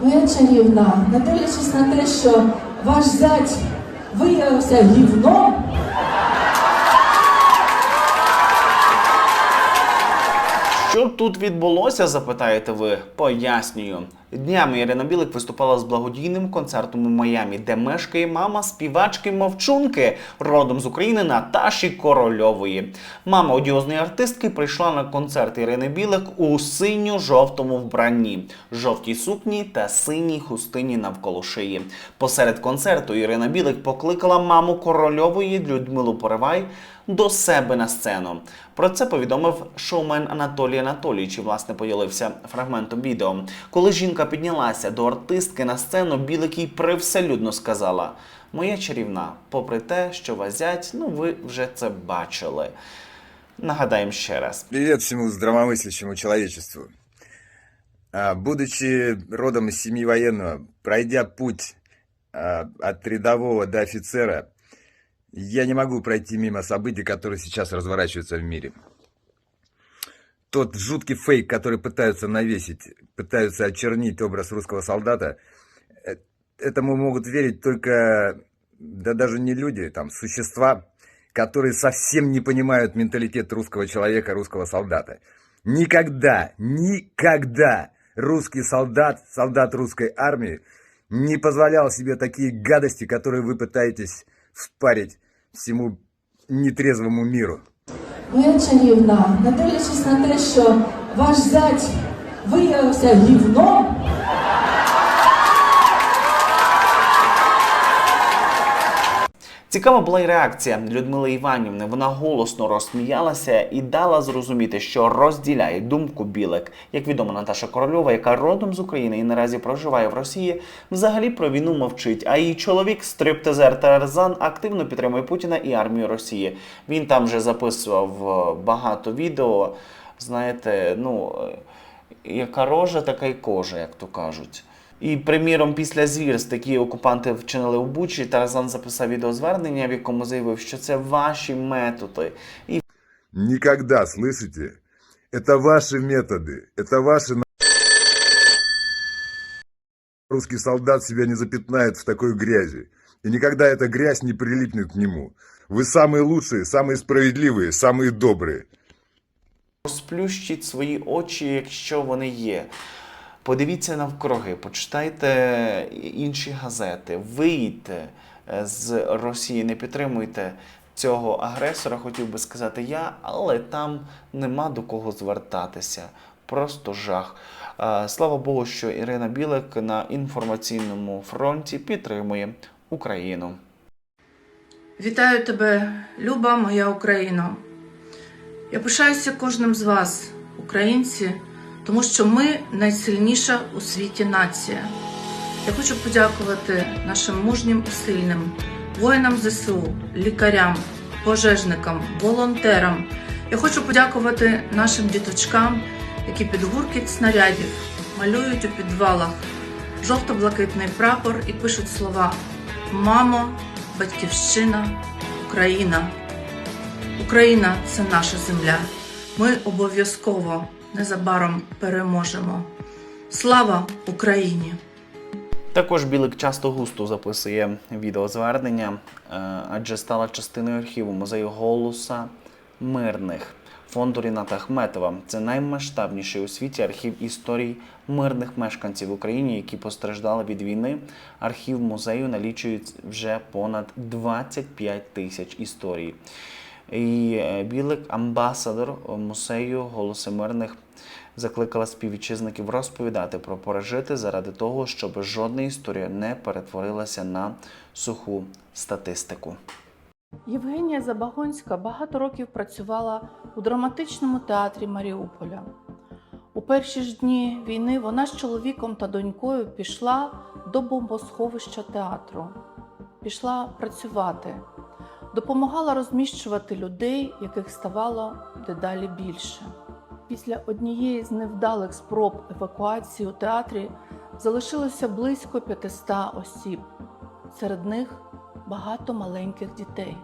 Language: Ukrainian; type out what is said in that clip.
Моя чарівна, не дивлячись на те, що ваш зять виявився гівном, Що тут відбулося, запитаєте ви? Пояснюю. Днями Ірина Білик виступала з благодійним концертом у Майамі, де мешкає мама співачки мовчунки родом з України Наташі Корольової. Мама одіозної артистки прийшла на концерт Ірини Білик у синьо-жовтому вбранні, жовтій сукні та синій хустині навколо шиї. Посеред концерту Ірина Білик покликала маму Корольової Людмилу Поривай до себе на сцену. Про це повідомив шоумен Анатолій Анатолійович і, власне, поділився фрагментом відео. Коли жінка піднялася до артистки на сцену, Білик їй привселюдно сказала: Моя чарівна, попри те, що вас зять, ну ви вже це бачили. Нагадаємо ще раз. Привет всему здравомыслящему человечеству. А, Будучи родом из семьи военного, пройдя путь а, от рядового до офицера, я не могу пройти мимо событий, которые сейчас разворачиваются в мире. Тот жуткий фейк, который пытаются навесить, пытаются очернить образ русского солдата, э, этому могут верить только, да даже не люди, там, существа, которые совсем не понимают менталитет русского человека, русского солдата. Никогда, никогда русский солдат, солдат русской армии не позволял себе такие гадости, которые вы пытаетесь впарить всему нетрезвому миру. Моя чарівна, не дивлячись на те, що ваш зять виявився гівном, Цікава була й реакція Людмили Іванівни. Вона голосно розсміялася і дала зрозуміти, що розділяє думку білик. Як відомо, Наташа Корольова, яка родом з України і наразі проживає в Росії, взагалі про війну мовчить. А її чоловік, стриптизер Тарзан, активно підтримує Путіна і армію Росії. Він там вже записував е, багато відео. Знаєте, ну е, яка рожа, така й кожа, як то кажуть. І, приміром, після звірств, які окупанти вчинили у Бучі, Таразан записав відеозвернення, в якому заявив, що це ваші методи. І Никогда, слышите? Это ваши методы, это ваши... на- Русский солдат себя не запятнает в такой грязи. И никогда эта грязь не прилипнет к нему. Вы самые лучшие, самые справедливые, самые добрые. розплющіть свої очі, якщо вони є. Подивіться навкруги, почитайте інші газети, вийдьте е, з Росії, не підтримуйте цього агресора, хотів би сказати я, але там нема до кого звертатися. Просто жах. Е, Слава Богу, що Ірина Білик на інформаційному фронті підтримує Україну. Вітаю тебе, люба моя Україно. Я пишаюся кожним з вас, українці, тому що ми найсильніша у світі нація. Я хочу подякувати нашим мужнім і сильним воїнам ЗСУ, лікарям, пожежникам, волонтерам. Я хочу подякувати нашим діточкам, які під гуркіт снарядів малюють у підвалах жовто-блакитний прапор і пишуть слова Мамо, Батьківщина, Україна. Україна це наша земля. Ми обов'язково незабаром переможемо. Слава Україні! Також Білик часто густо записує відеозвернення, е, адже стала частиною архіву музею голоса мирних фонду Ріната Ахметова. Це наймасштабніший у світі архів історій мирних мешканців в Україні, які постраждали від війни. Архів музею налічує вже понад 25 тисяч історій. І е, Білик, амбасадор музею голоси мирних, закликала співвітчизників розповідати про пережити заради того, щоб жодна історія не перетворилася на суху статистику. Євгенія Забагонська багато років працювала у драматичному театрі Маріуполя. У перші ж дні війни вона з чоловіком та донькою пішла до бомбосховища театру, пішла працювати, допомагала розміщувати людей, яких ставало дедалі більше. Після однієї з невдалих спроб евакуації у театрі залишилося близько 500 осіб, серед них багато маленьких дітей.